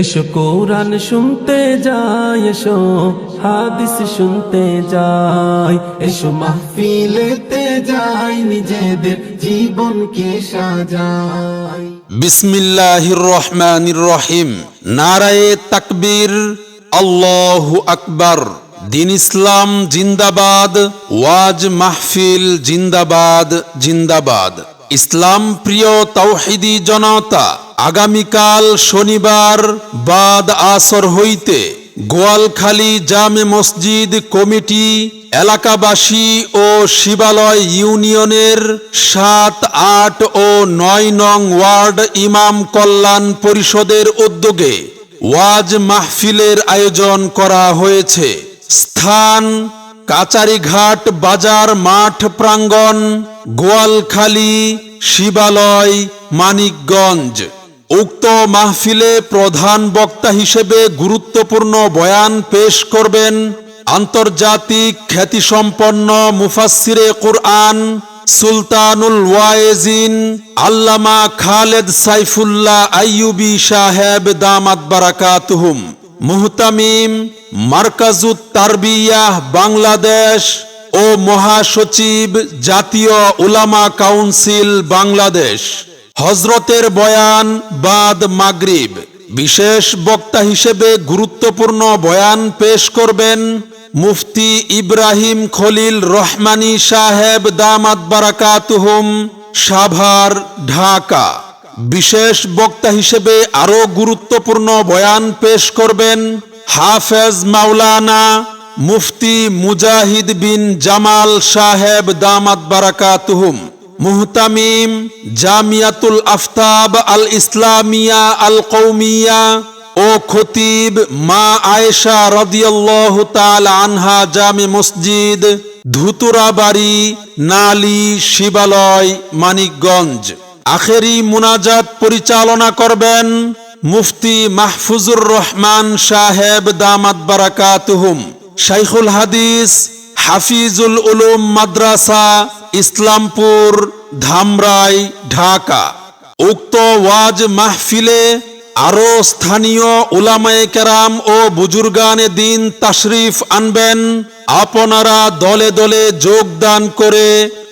এসো কোরআন শুনতে যাই, এসো হাদিস শুনতে যাই, এসো মাহফিলেতে যাই, নিজেদের জীবনকে সাজাই। বিসমিল্লাহির রহমানির রহিম। নারায়ে তাকবীর, আল্লাহু আকবার। দিন ইসলাম জিন্দাবাদ, ওয়াজ মাহফিল জিন্দাবাদ জিন্দাবাদ। ইসলাম প্রিয় তাওহিদি জনতা আগামীকাল শনিবার বাদ আসর হইতে গোয়ালখালী জামে মসজিদ কমিটি, এলাকাবাসী ও শিবালয় ইউনিয়নের সাত, আট ও নয় নং ওয়ার্ড ইমাম কল্যাণ পরিষদের উদ্যোগে ওয়াজ মাহফিলের আয়োজন করা হয়েছে। স্থান কাচারিঘাট বাজার মাঠ প্রাঙ্গণ, গোয়ালখালী শিবালয়, মানিকগঞ্জ। উক্ত মাহফিলে প্রধান বক্তা হিসেবে গুরুত্বপূর্ণ বয়ান পেশ করবেন আন্তর্জাতিক খ্যাতিসম্পন্ন মুফাসসিরে কুরআন সুলতানুল ওয়ায়েজিন আল্লামা খালেদ সাইফুল্লাহ আইয়ুবি সাহেব দামাত বারাকাতুহুম মুহতামিম মার্কাজুত তারবিয়াহ বাংলাদেশ ও মহাসচিব জাতীয় উলামা কাউন্সিল বাংলাদেশ। হজরতের বয়ান বাদ মাগরিব। বিশেষ বক্তা হিসেবে গুরুত্বপূর্ণ বয়ান পেশ করবেন মুফতি ইব্রাহিম খলিল রহমানি সাহেব দামাত বারাকাতুহুম, সাভার, ঢাকা। বিশেষ বক্তা হিসেবে আরও গুরুত্বপূর্ণ বয়ান পেশ করবেন হাফেজ মাওলানা মুফতি মুজাহিদ বিন জামাল সাহেব দামাত বারাকাতুহুম। মুহতামিম জামিয়াতুল আফতাব আল ইসলামিয়া আল কৌমিয়া ও খতিব মা আয়েশা রদিয়াল্লাহ তাল আনহা জামে মসজিদ, ধুতুরাবাড়ি, নালি, শিবালয়, মানিকগঞ্জ। আখেরি মুনাজাত পরিচালনা করবেন মুফতি মাহফুজুর রহমান সাহেব দামাত বারাকাতুহুম। শাইখুল হাদিস হাফিজুল উলুম মাদ্রাসা ইসলামপুর, ধামরাই, ঢাকা। উক্ত ওয়াজ মাহফিলে আরও স্থানীয় উলামায়ে কেরাম ও বুজুর্গানে দিন তাশরিফ আনবেন। আপনারা দলে দলে যোগদান করে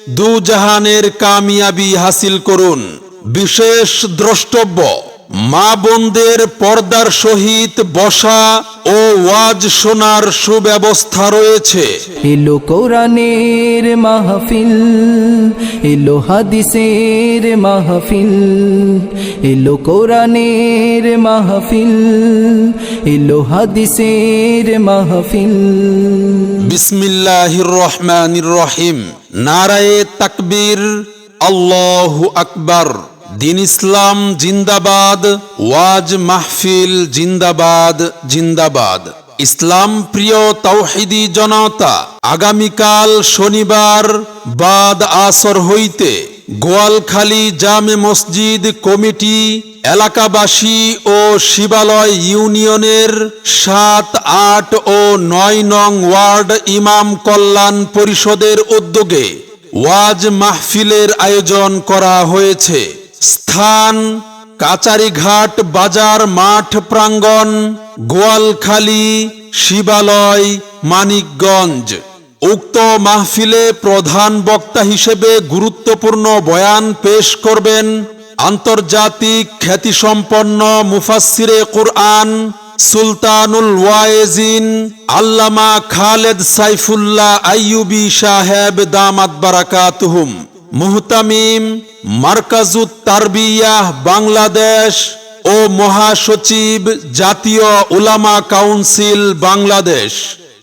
দুজাহানের কামিয়াবি হাসিল করুন। বিশেষ দ্রষ্টব্য মা বোনদের পর্দার সহিত বসা ও ওয়াজ শোনার সুব্যবস্থা রয়েছে। এলো কোরআনের মাহফিল এলো হাদিসের মাহফিল এলো কোরআনের মাহফিল এলো হাদিসের মাহফিল। বিসমিল্লাহির রহমানির রহিম। নারায়ে তাকবীর আল্লাহু আকবার। দিন ইসলাম জিন্দাবাদ, ওয়াজ মাহফিল জিন্দাবাদ জিন্দাবাদ। ইসলাম প্রিয় তাওহিদি জনতা, আগামীকাল শনিবার বাদ আসর হইতে গোয়ালখালী জামে মসজিদ কমিটি এলাকাবাসী ও শিবালয় ইউনিয়নের সাত, আট ও নয় নং ওয়ার্ড ইমাম কল্যাণ পরিষদের উদ্যোগে ওয়াজ মাহফিলের আয়োজন করা হয়েছে। স্থান, কাচারিঘাট, বাজার, মাঠ, প্রাঙ্গণ, গোয়ালখালী, শিবালয়, মানিকগঞ্জ। উক্ত মাহফিলে প্রধান বক্তা হিসেবে গুরুত্বপূর্ণ বয়ান পেশ করবেন আন্তর্জাতিক খ্যাতিসম্পন্ন মুফাসসিরে কুরআন সুলতানুল ওয়ায়েজিন আল্লামা খালেদ সাইফুল্লাহ আইয়ুবি সাহেব দামাত বারাকাতুহুম। মুহতামিম মার্কাজুত তারবিয়াহ বাংলাদেশ ও মহাসচিব জাতীয় উলামা কাউন্সিল বাংলাদেশ।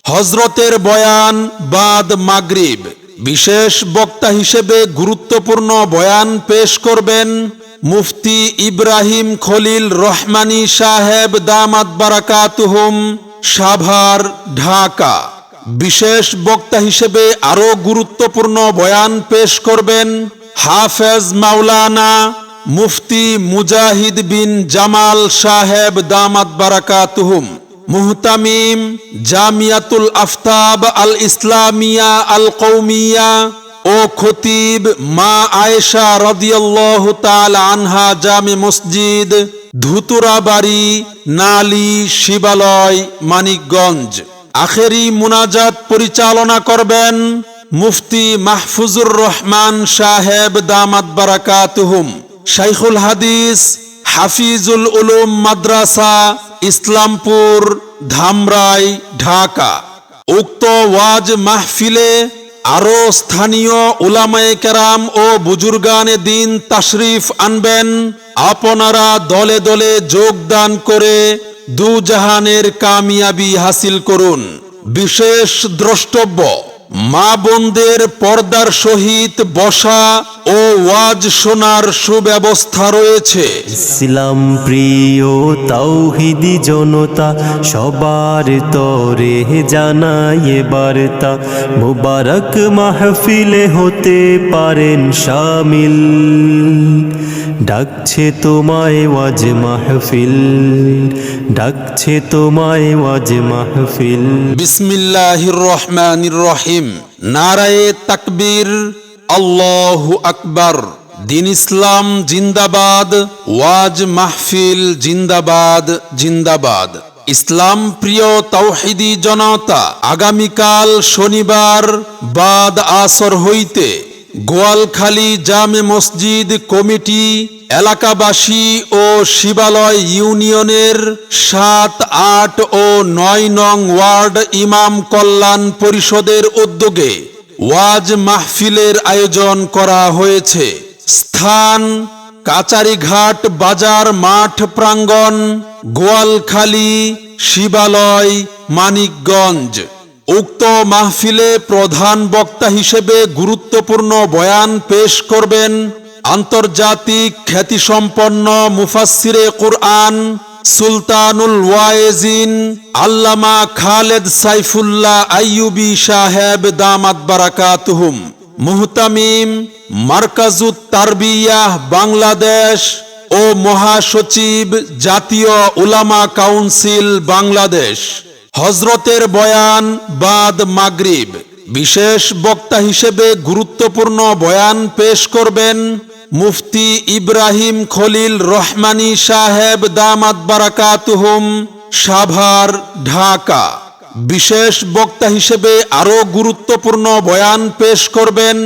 হজরতের বয়ান বাদ মাগরিব। বিশেষ বক্তা হিসেবে গুরুত্বপূর্ণ বয়ান পেশ করবেন মুফতি ইব্রাহিম খলিল রহমানী সাহেব দামাত বারাকাতুহুম, সাভার, ঢাকা। বিশেষ বক্তা হিসেবে আরও গুরুত্বপূর্ণ বয়ান পেশ করবেন হাফেজ মাওলানা মুফতি মুজাহিদ বিন জামাল সাহেব দামাত বারাকাতুহুম, মুহতামিম জামিয়াতুল আফতাব আল ইসলামিয়া আল কৌমিয়া ও খতিব মা আয়েশা রদিয়াল্লাহ তাল আনহা জামে মসজিদ ধুতুরাবাড়ি নালি শিবালয়, মানিকগঞ্জ। আখেরি মুনাজাত পরিচালনা করবেন মুফতি মাহফুজুর রহমান সাহেব দামাত বারাকাতুহুম, শাইখুল হাদিস, হাফিজুল উলুম মাদ্রাসা, ইসলামপুর, ধামরাই, ঢাকা। উক্ত ওয়াজ মাহফিলে আরও স্থানীয় উলামায়ে কেরাম ও বুজুর্গানে দিন তাশরিফ আনবেন। আপনারা দলে দলে যোগদান করে দু জাহানের কামিয়াবি হাসিল করুন। বিশেষ দ্রষ্টব্য, মা বোনদের পর্দার সহিত বসা ও ওয়াজ শোনার সুব্যবস্থা রয়েছে। ইসলাম প্রিয় তাওহিদি জনতা, সবার তরে জানায় বার্তা, মুবারক মাহফিলে হতে পারেন শামিল। ডাকছে তোমায় ওয়াজ মাহফিল, ডাকছে তোমায় ওয়াজ মাহফিল। বিসমিল্লাহির রহমানির রহিম। নারায়ে তাকবীর, আল্লাহু আকবার। দিন ইসলাম জিন্দাবাদ, ওয়াজ মাহফিল জিন্দাবাদ জিন্দাবাদ। ইসলাম প্রিয় তৌহিদি জনতা, আগামীকাল শনিবার বাদ আসর হইতে গোয়ালখালী জামে মসজিদ কমিটি এলাকাবাসী ও শিবালয় ইউনিয়নের সাত, আট ও নয় নং ওয়ার্ড ইমাম কল্যাণ পরিষদের উদ্যোগে ওয়াজ মাহফিলের আয়োজন করা হয়েছে। স্থান কাচারিঘাট বাজার মাঠ প্রাঙ্গণ গোয়ালখালী শিবালয় মানিকগঞ্জ। উক্ত মাহফিলে প্রধান বক্তা হিসেবে গুরুত্বপূর্ণ বয়ান পেশ করবেন আন্তর্জাতিক খ্যাতিসম্পন্ন মুফাসসিরে কুরআন সুলতানুল ওয়ায়েজিন আল্লামা খালেদ সাইফুল্লাহ আইয়ুবি সাহেব দামাত বারাকাতুহুম। মুহতামিম মার্কাজুত তারবিয়াহ বাংলাদেশ ও মহাসচিব জাতীয় উলামা কাউন্সিল বাংলাদেশ। হজরতের বয়ান বাদ মাগরিব। বিশেষ বক্তা হিসেবে গুরুত্বপূর্ণ বয়ান পেশ করবেন মুফতি ইব্রাহিম খলিল রহমানি সাহেব দামাত বারাকাতুহুম, সাভার, ঢাকা। বিশেষ বক্তা হিসেবে আরও গুরুত্বপূর্ণ বয়ান পেশ করবেন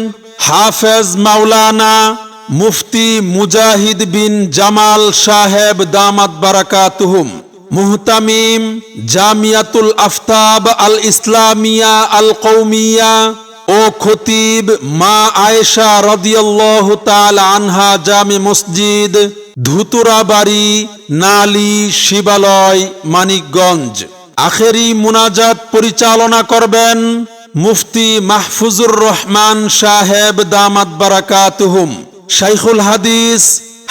হাফেজ মাওলানা মুফতি মুজাহিদ বিন জামাল সাহেব দামাত বারাকাতুহুম। মুহতামিম জামিয়াতুল আফতাব আল ইসলামিয়া আল কৌমিয়া ও খতিব মা আয়েশা রদিয়াল্লাহু তাআলা আনহা জামে মসজিদ, ধুতুরাবাড়ি, নালি, শিবালয়, মানিকগঞ্জ। আখেরি মুনাজাত পরিচালনা করবেন মুফতি মাহফুজুর রহমান সাহেব দামাত বারাকাতুহুম। শাইখুল হাদিস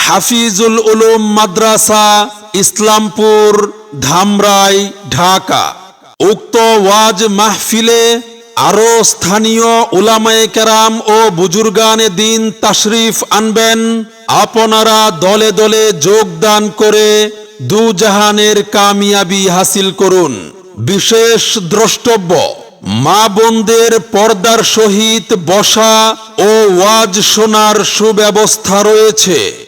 হাফিজুল উলুম মাদ্রাসা ইসলামপুর, ধামরাই, ঢাকা। উক্ত ওয়াজ মাহফিলে আরও স্থানীয় উলামায়ে কেরাম ও বুজুর্গানে দিন তাশরিফ আনবেন। আপনারা দলে দলে যোগদান করে দু জাহানের কামিয়াবি হাসিল করুন। বিশেষ দ্রষ্টব্য, মা বোনদের পর্দার সহিত বসা ও ওয়াজ শোনার সুব্যবস্থা রয়েছে।